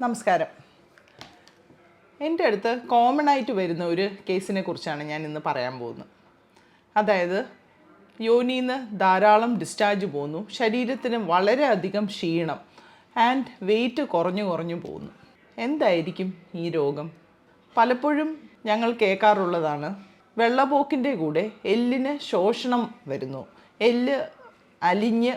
നമസ്കാരം. എന്റെ അടുത്ത് കോമൺ ആയിട്ട് വരുന്ന ഒരു കേസിനെ കുറിച്ചാണ് ഞാൻ ഇന്ന് പറയാൻ പോകുന്നത്. അതായത് യോനിയിൽ നിന്ന് ധാരാളം ഡിസ്ചാർജ് പോകുന്നു ശരീരത്തിന് വളരെയധികം ക്ഷീണം ആൻഡ് വെയിറ്റ് കുറഞ്ഞു കുറഞ്ഞു പോകുന്നു. എന്തായിരിക്കും ഈ രോഗം? പലപ്പോഴും ഞങ്ങൾ കേൾക്കാറുള്ളതാണ് വെള്ളപോക്കിന്റെ കൂടെ എല്ലിന് ശോഷണം വരുന്നു എല്ല് അലിഞ്ഞ്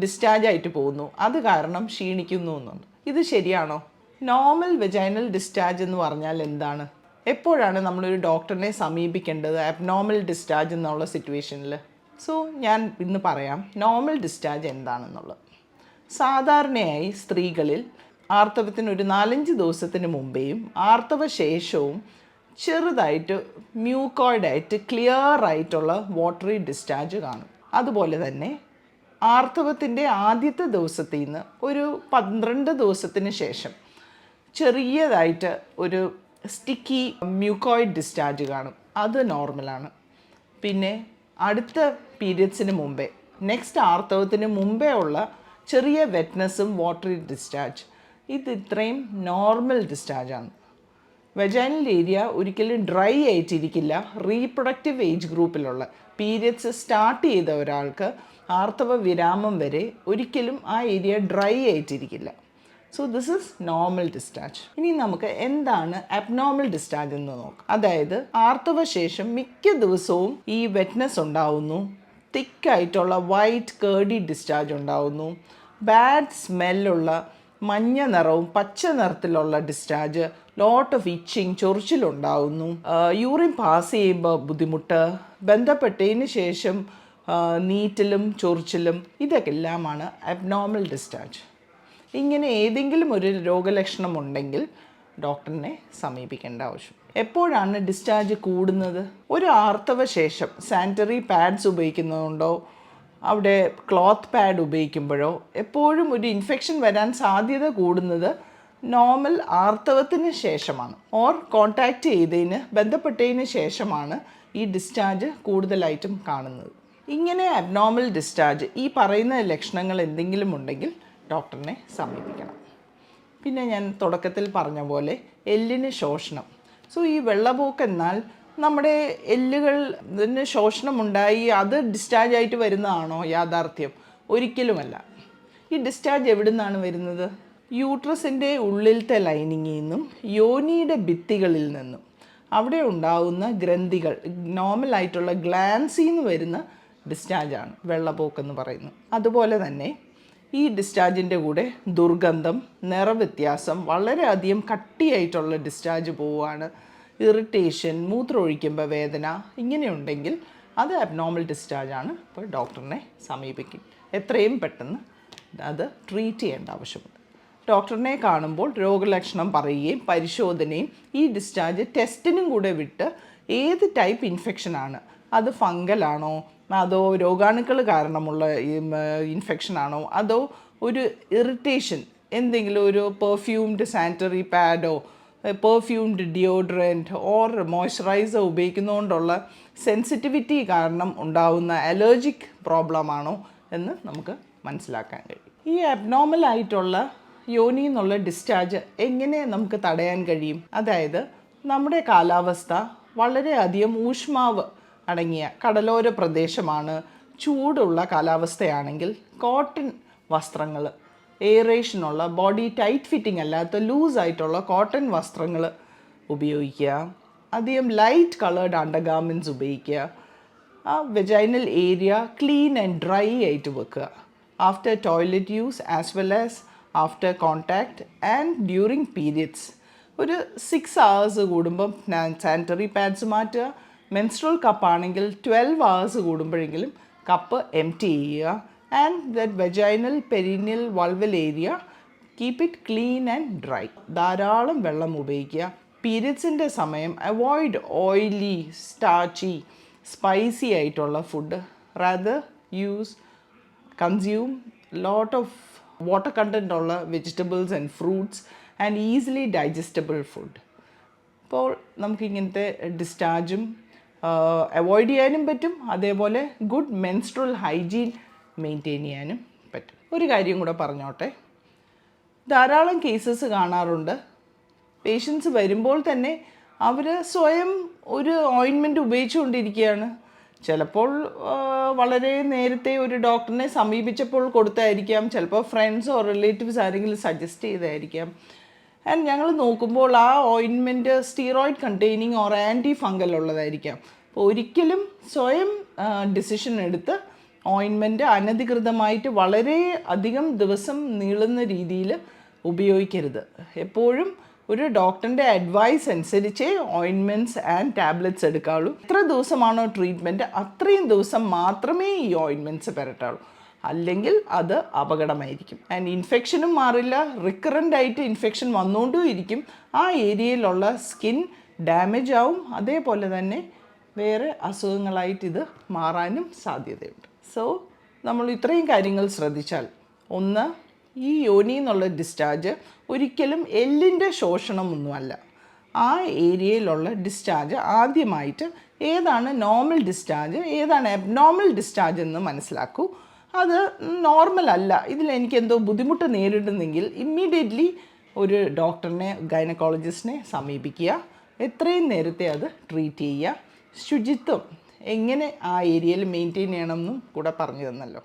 ഡിസ്ചാർജ് ആയിട്ട് പോകുന്നു അത് കാരണം ക്ഷീണിക്കുന്നു എന്നുണ്ട് ഇത് ശരിയാണോ? നോർമൽ വെജൈനൽ ഡിസ്ചാർജ് എന്ന് പറഞ്ഞാൽ എന്താണ്? എപ്പോഴാണ് നമ്മളൊരു ഡോക്ടറിനെ സമീപിക്കേണ്ടത്? അബ്നോർമൽ ഡിസ്ചാർജ് എന്നുള്ള സിറ്റുവേഷനിൽ സോ ഞാൻ ഇന്ന് പറയാം നോർമൽ ഡിസ്ചാർജ് എന്താണെന്നുള്ളത്. സാധാരണയായി സ്ത്രീകളിൽ ആർത്തവത്തിന് ഒരു നാലഞ്ച് ദിവസത്തിന് മുമ്പേയും ആർത്തവ ശേഷവും ചെറുതായിട്ട് മ്യൂക്കോയിഡായിട്ട് ക്ലിയർ ആയിട്ടുള്ള വാട്ടറി ഡിസ്ചാർജ് കാണും. അതുപോലെ തന്നെ ആർത്തവത്തിന്റെ ആദ്യത്തെ ദിവസത്തിൽ നിന്ന് ഒരു പന്ത്രണ്ട് ദിവസത്തിന് ശേഷം ചെറിയതായിട്ട് ഒരു സ്റ്റിക്കി മ്യൂക്കോയിഡ് ഡിസ്ചാർജ് കാണും. അത് നോർമലാണ്. പിന്നെ അടുത്ത പീരിയഡ്സിന് മുമ്പേ നെക്സ്റ്റ് ആർത്തവത്തിന് മുമ്പേ ഉള്ള ചെറിയ വെറ്റ്നസ്സും വാട്ടറി ഡിസ്ചാർജ് ഇത് ഇത്രയും നോർമൽ ഡിസ്ചാർജാണ് വെജൈനൽ ഏരിയ ഒരിക്കലും ഡ്രൈ ആയിട്ടിരിക്കില്ല. റീപ്രൊഡക്റ്റീവ് ഏജ് ഗ്രൂപ്പിലുള്ള പീരിയഡ്സ് സ്റ്റാർട്ട് ചെയ്ത ഒരാൾക്ക് ആർത്തവ വിരാമം വരെ ഒരിക്കലും ആ area dry ആയിട്ടിരിക്കില്ല. So this is normal discharge ഇനി നമുക്ക് എന്താണ് അബ്നോർമൽ ഡിസ്ചാർജ് എന്ന് നോക്കാം. അതായത് ആർത്തവശേഷം മിക്ക ദിവസവും ഈ വെറ്റ്നസ് ഉണ്ടാവുന്നു. തിക്കായിട്ടുള്ള വൈറ്റ് കേർഡി ഡിസ്ചാർജ് ഉണ്ടാവുന്നു. ബാഡ് സ്മെല്ലുള്ള മഞ്ഞ നിറവും പച്ച നിറത്തിലുള്ള ഡിസ്ചാർജ് ലോട്ട് ഓഫ് ഇച്ചിങ് ചൊറിച്ചിലുണ്ടാവുന്നു യൂറിൻ പാസ് ചെയ്യുമ്പോൾ ബുദ്ധിമുട്ട് ബന്ധപ്പെട്ടതിന് ശേഷം നീറ്റിലും ചൊറിച്ചിലും ഇതൊക്കെ എല്ലാമാണ് അബ്നോർമൽ ഡിസ്ചാർജ് ഇങ്ങനെ ഏതെങ്കിലും ഒരു രോഗലക്ഷണം ഉണ്ടെങ്കിൽ ഡോക്ടറിനെ സമീപിക്കേണ്ട ആവശ്യം. എപ്പോഴാണ് ഡിസ്ചാർജ് കൂടുന്നത്? ഒരു ആർത്തവ ശേഷം സാനിറ്ററി പാഡ്സ് ഉപയോഗിക്കുന്നതുകൊണ്ടോ അവിടെ ക്ലോത്ത് പാഡ് ഉപയോഗിക്കുമ്പോഴോ? എപ്പോഴും ഒരു ഇൻഫെക്ഷൻ വരാൻ സാധ്യത കൂടുന്നത് നോർമൽ ആർത്തവത്തിന് ശേഷമാണ്. ഓർ കോണ്ടാക്റ്റ് ചെയ്തതിന് ബന്ധപ്പെട്ടതിന് ശേഷമാണ് ഈ ഡിസ്ചാർജ് കൂടുതലായിട്ടും കാണുന്നത്. ഇങ്ങനെ അബ്നോർമൽ ഡിസ്ചാർജ് ഈ പറയുന്ന ലക്ഷണങ്ങൾ എന്തെങ്കിലും ഉണ്ടെങ്കിൽ ഡോക്ടറിനെ സമീപിക്കണം. പിന്നെ ഞാൻ തുടക്കത്തിൽ പറഞ്ഞ പോലെ എല്ലിന് ശോഷണം. സോ ഈ വെള്ളപോക്ക് എന്നാൽ നമ്മുടെ എല്ലുകൾ ഇതിന് ശോഷണമുണ്ടായി അത് ഡിസ്ചാർജ് ആയിട്ട് വരുന്നതാണോ യാഥാർത്ഥ്യം? ഒരിക്കലുമല്ല. ഈ ഡിസ്ചാർജ് എവിടെ നിന്നാണ് വരുന്നത്? യൂട്രസിന്റെ ഉള്ളിലത്തെ ലൈനിങ്ങിൽ നിന്നും യോനിയുടെ ഭിത്തികളിൽ നിന്നും. അവിടെ ഉണ്ടാവുന്ന ഗ്രന്ഥികൾ നോർമലായിട്ടുള്ള ഗ്ലാൻസിൽ നിന്ന് വരുന്ന ഡിസ്ചാർജാണ് വെള്ളപ്പോക്കെന്ന് പറയുന്നത്. അതുപോലെ തന്നെ ഈ ഡിസ്ചാർജിന്റെ കൂടെ ദുർഗന്ധം നിറവ്യത്യാസം വളരെയധികം കട്ടിയായിട്ടുള്ള ഡിസ്ചാർജ് പോവുകയാണ്. ഇറിറ്റേഷൻ മൂത്രമൊഴിക്കുമ്പോൾ വേദന ഇങ്ങനെയുണ്ടെങ്കിൽ അത് അബ്നോർമൽ ഡിസ്ചാർജാണ് അപ്പോൾ ഡോക്ടറിനെ സമീപിക്കും. എത്രയും പെട്ടെന്ന് അത് ട്രീറ്റ് ചെയ്യേണ്ട ആവശ്യമുണ്ട്. ഡോക്ടറിനെ കാണുമ്പോൾ രോഗലക്ഷണം പറയുകയും പരിശോധനയും ഈ ഡിസ്ചാർജ് ടെസ്റ്റിനും കൂടെ വിട്ട് ഏത് ടൈപ്പ് ഇൻഫെക്ഷനാണ് അത് ഫംഗലാണോ? അതോ രോഗാണുക്കൾ കാരണമുള്ള ഇൻഫെക്ഷൻ ആണോ അതോ ഒരു ഇറിറ്റേഷൻ എന്തെങ്കിലും ഒരു പെർഫ്യൂംഡ് സാനിറ്ററി പാഡോ പെർഫ്യൂംഡ് ഡിയോഡ്രന്റ് ഓർ മോയ്സ്ചറൈസർ ഉപയോഗിക്കുന്നതുകൊണ്ടുള്ള സെൻസിറ്റിവിറ്റി കാരണം ഉണ്ടാവുന്ന അലർജിക് പ്രോബ്ലമാണോ എന്ന് നമുക്ക് മനസ്സിലാക്കാൻ കഴിയും. ഈ അബ്നോർമൽ ആയിട്ടുള്ള യോനി എന്നുള്ള ഡിസ്ചാർജ് എങ്ങനെ നമുക്ക് തടയാൻ കഴിയും? അതായത് നമ്മുടെ കാലാവസ്ഥ വളരെയധികം ഊഷ്മാവ് അടങ്ങിയ കടലോര പ്രദേശമാണ് ചൂടുള്ള കാലാവസ്ഥയാണെങ്കിൽ കോട്ടൺ വസ്ത്രങ്ങൾ. എയറേഷനുള്ള ബോഡി ടൈറ്റ് ഫിറ്റിംഗ് അല്ലാത്ത ലൂസായിട്ടുള്ള കോട്ടൺ വസ്ത്രങ്ങൾ ഉപയോഗിക്കുക. അധികം ലൈറ്റ് കളേർഡ് അണ്ടർഗാർമെന്റ്സ് ഉപയോഗിക്കുക. ആ vaginal area clean and dry ആയിട്ട് വെക്കുക. After toilet use as well as after contact and during periods. ഒരു സിക്സ് അവേഴ്സ് കൂടുമ്പം സാനിറ്ററി പാഡ്സ് മാറ്റുക. മെൻസ്ട്രൽ കപ്പാണെങ്കിൽ ട്വൽവ് അവേഴ്സ് കൂടുമ്പോഴെങ്കിലും കപ്പ് എം ടി ചെയ്യുക. And that vaginal perineal vulval area keep it clean and dry ധാരാളം വെള്ളം ഉപയോഗിക്കുക. പീരിയഡ്സിന്റെ സമയം അവോയ്ഡ് ഓയിലി സ്റ്റാച്ചി സ്പൈസി ആയിട്ടുള്ള food rather use consume lot of water content ഉള്ള vegetables and fruits and easily digestible food അപ്പോൾ നമുക്കിങ്ങനത്തെ ഡിസ്ചാർജും അവോയ്ഡ് ചെയ്യാനും പറ്റും. അതേപോലെ ഗുഡ് മെൻസ്ട്രൽ ഹൈജീൻ മെയിന്റെയിൻ ചെയ്യാനും പറ്റും. ഒരു കാര്യം കൂടെ പറഞ്ഞോട്ടെ. ധാരാളം കേസസ് കാണാറുണ്ട്. പേഷ്യൻസ് വരുമ്പോൾ തന്നെ അവർ സ്വയം ഒരു ഓയിൻമെന്റ് ഉപയോഗിച്ചുകൊണ്ടിരിക്കുകയാണ്. ചിലപ്പോൾ വളരെ നേരത്തെ ഒരു ഡോക്ടറിനെ സമീപിച്ചപ്പോൾ കൊടുത്തായിരിക്കാം. ചിലപ്പോൾ ഫ്രണ്ട്സോ റിലേറ്റീവ്സ് ആരെങ്കിലും സജസ്റ്റ് ചെയ്തായിരിക്കാം. ആൻഡ് ഞങ്ങൾ നോക്കുമ്പോൾ ആ ഓയിൻമെന്റ് steroid containing or anti fungal ഉള്ളതായിരിക്കാം. അപ്പോൾ ഒരിക്കലും സ്വയം ഡിസിഷൻ എടുത്ത് ഓയിൻമെന്റ് അനധികൃതമായിട്ട് വളരെ അധികം ദിവസം നീളുന്ന രീതിയിൽ ഉപയോഗിക്കരുത്. എപ്പോഴും ഒരു ഡോക്ടറിന്റെ അഡ്വൈസ് അനുസരിച്ചേ ഓയിൻമെന്റ്സ് ആൻഡ് ടാബ്ലറ്റ്സ് എടുക്കാവുള്ളൂ എത്ര ദിവസമാണോ ട്രീറ്റ്മെന്റ് അത്രയും ദിവസം മാത്രമേ ഈ ഓയിൻമെന്റ്സ് പുരട്ടാവുള്ളൂ അല്ലെങ്കിൽ അത് അപകടമായിരിക്കും. ആൻഡ് ഇൻഫെക്ഷനും മാറില്ല. റിക്കറന്റ് ആയിട്ട് ഇൻഫെക്ഷൻ വന്നുകൊണ്ടും ഇരിക്കും. ആ ഏരിയയിലുള്ള സ്കിൻ ഡാമേജ് ആവും. അതേപോലെ തന്നെ വേറെ അസുഖങ്ങളായിട്ട് ഇത് മാറാനും സാധ്യതയുണ്ട്. സോ നമ്മൾ ഇത്രയും കാര്യങ്ങൾ ശ്രദ്ധിച്ചാൽ ഒന്ന് ഈ യോനി എന്നുള്ള ഡിസ്ചാർജ് ഒരിക്കലും എല്ലിന്റെ ശോഷണമൊന്നുമല്ല. ആ ഏരിയയിലുള്ള ഡിസ്ചാർജ് ആദ്യമായിട്ട് ഏതാണ് നോർമൽ ഡിസ്ചാർജ് ഏതാണ് അബ്നോർമൽ ഡിസ്ചാർജ് എന്ന് മനസ്സിലാക്കൂ. അത് നോർമൽ അല്ല. ഇതിൽ എനിക്ക് എന്തോ ബുദ്ധിമുട്ട് നേരിടുന്നെങ്കിൽ ഇമ്മീഡിയറ്റ്ലി ഒരു ഡോക്ടറിനെ ഗൈനക്കോളജിസ്റ്റിനെ സമീപിക്കുക. എത്രയും നേരത്തെ അത് ട്രീറ്റ് ചെയ്യുക. ശുചിത്വം എങ്ങനെ ആ ഏരിയയിൽ മെയിന്റെയിൻ ചെയ്യണമെന്നും കൂടെ പറഞ്ഞു തന്നല്ലോ.